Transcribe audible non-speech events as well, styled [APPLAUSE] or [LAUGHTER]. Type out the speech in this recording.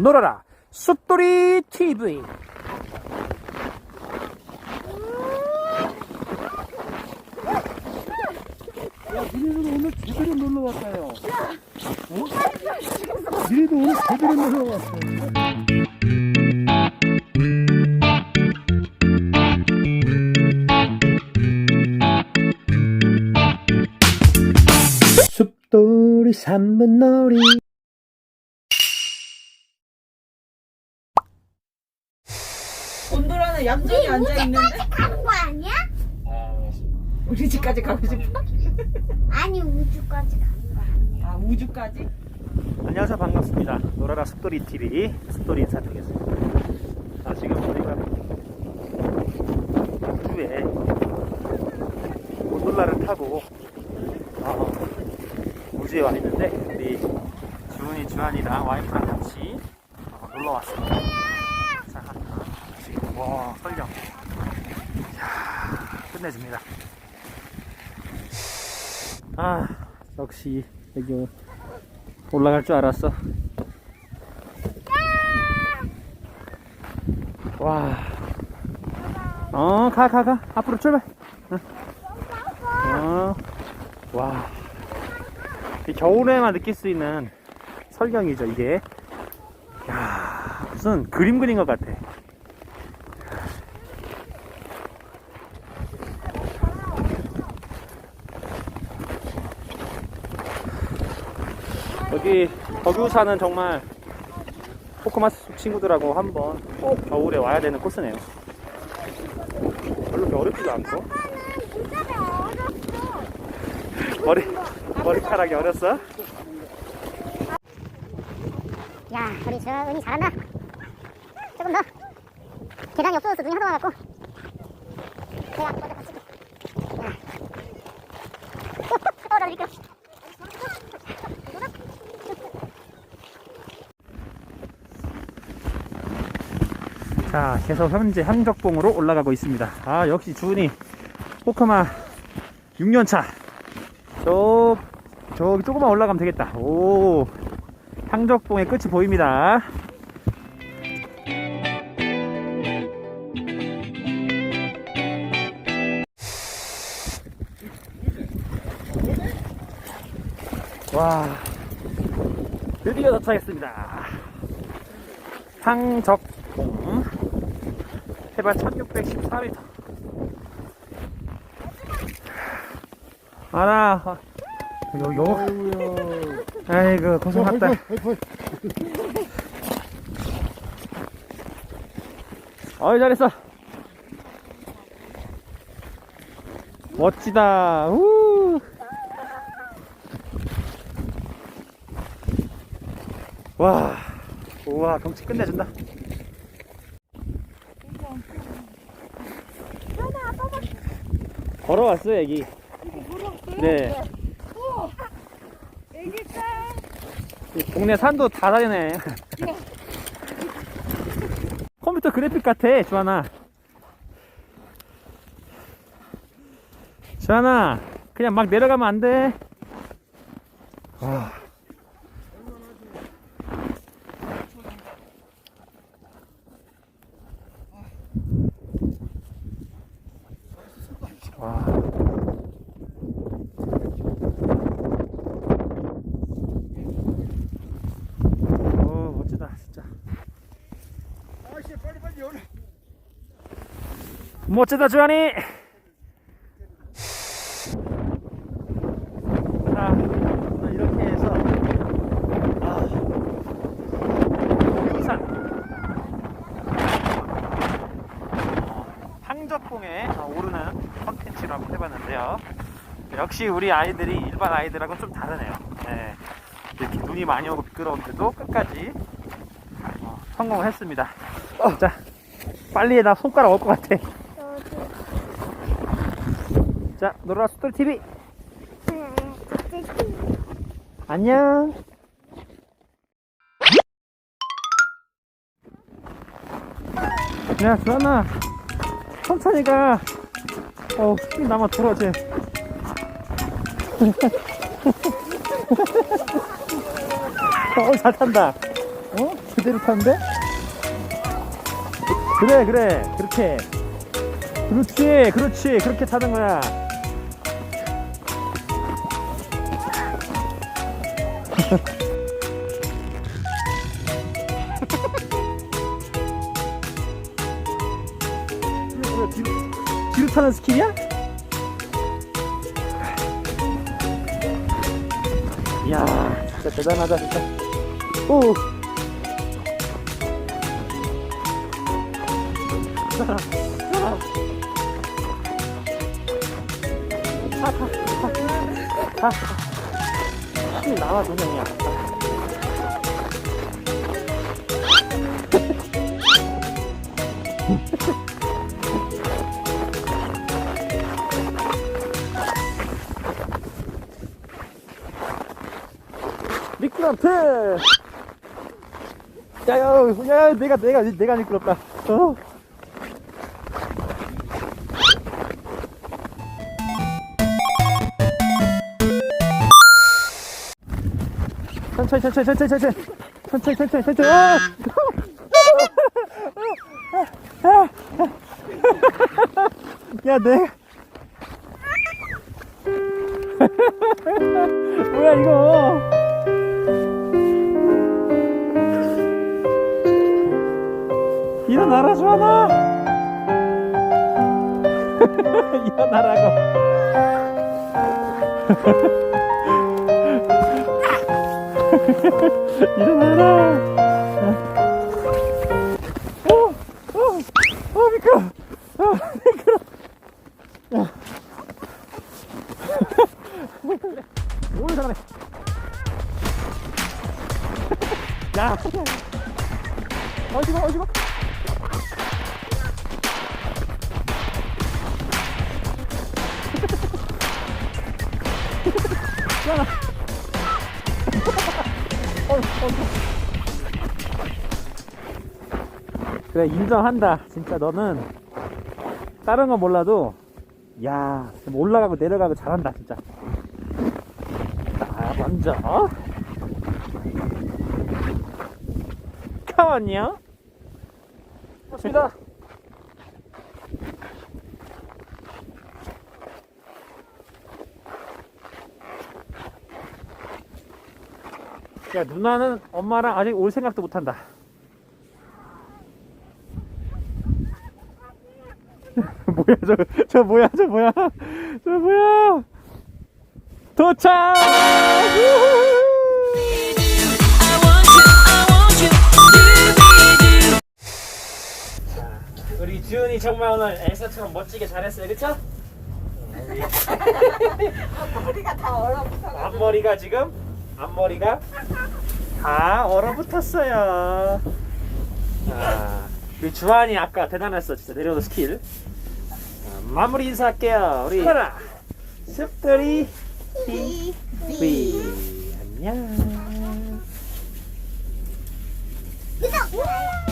놀아라 숲돌이 TV 야, 니네들 오늘 제대로 놀러 왔어요. 어? 니네들 오늘 제대로 놀러 왔어. 숲돌이 삼분놀이 곤돌아는 얌전히 앉아 있는데 가는 거 아니야? 우리 집까지 가고 싶어? [LAUGHS] 아니 우주까지 가는 거 아니야? 아 우주까지? 안녕하세요 반갑습니다 놀아라 숲돌이 TV 숲돌이 인사드리겠습니다 아, 지금 우리가 우주에 곤돌라를 타고 어, 우주에 와 있는데 우리 주은이 주한이랑 와이프랑 같이 어, 놀러 왔습니다 와 설경 이야 끝내줍니다 아 역시 여기 올라갈 줄 알았어. 와. 어, 가, 가, 가. 앞으로 출발. 응. 어. 와. 이 겨울에만 느낄 수 있는 설경이죠, 이게. 야 무슨 그림 그린 것 같아. 여기 덕유사는 정말 포크마스 친구들하고 한번 꼭 겨울에 와야 되는 코스네요. 별로 이렇게 어렵지도 않고. 머리, [LAUGHS] 머리카락이 어렸어? 야 우리 주은이 잘한다 조금 더 계단이 없어져서 눈이 하도 와갖고 내가 먼저 같이 야. [LAUGHS] 어나 미끄러 자, 계속 현재 항적봉으로 올라가고 있습니다. 아, 역시 주은이 포크마 6년차. 저, 저기 조금만 올라가면 되겠다. 오, 항적봉의 끝이 보입니다. 와, 드디어 도착했습니다. 항적봉 해발 1614m 알아. 요, 요, 아이고야. 아이고 고생했다. 어이 잘했어. 멋지다. 우. 와. 우와 경치 끝내준다 걸어왔어요 애기. 네. 이 동네 산도 다 다니네. [LAUGHS] 컴퓨터 그래픽 같아 주하나. 주하나 그냥 막 내려가면 안 돼. 와. 와. 오, 멋지다, 진짜. 멋지다, 주한이! 자, 오늘 이렇게 해서, 아, 유산. 어, 항적봉에 오르는 컨텐츠로 한번 해봤는데요. 역시 우리 아이들이 일반 아이들하고는 좀 다르네요. 네. 이렇게 눈이 많이 오고 미끄러운데도 끝까지 어, 성공을 했습니다. 자, 빨리 나 손가락 올 것 같아. 자, 노라 스토리 TV 안녕. 야, 주한아, 천천히 가. 어, 힘 남아 돌아, 쟤. 어, 잘 탄다. 어? 제대로 타는데? 그래 그래 그렇게 그렇지 그렇지 그렇게 타는 거야 [LAUGHS] 뭐야, 뒤로, 뒤로 타는 스킬이야? 이야 진짜 대단하다 진짜 오 아, 힘이 나와 도명이야 미끄럼틀 야야 야 내가 내가 내가 미끄럽다. 어. 천천히 천천히 천천히 천천히. 천천히 천천히 천천히. 어! 야 내가. [LAUGHS] 뭐야 이거 나라 주하나 [LAUGHS] 일어나라고. [LAUGHS] 일어나라. 어, 어, 어 미끄러. 어 미끄러. 야. [LAUGHS] 어디가 어디가 그래 인정한다. 진짜 너는 다른 건 몰라도 야좀 올라가고 내려가고 잘한다 진짜. 자 먼저. 카원이요. 좋습니다 야 누나는 엄마랑 아직 올 생각도 못한다 뭐야 저, 저 뭐야 저 뭐야 저 뭐야 도착 우리 지훈이 정말 오늘 엘사처럼 멋지게 잘했어요 그쵸? 머리가 다 얼어붙어. 앞머리가 지금 앞머리가 다 얼어붙었어요. 자, 우리 주한이 아까 대단했어 진짜 내려오는 스킬. 자, 마무리 인사할게요. 우리 하나. 습들이 휘 안녕. 이상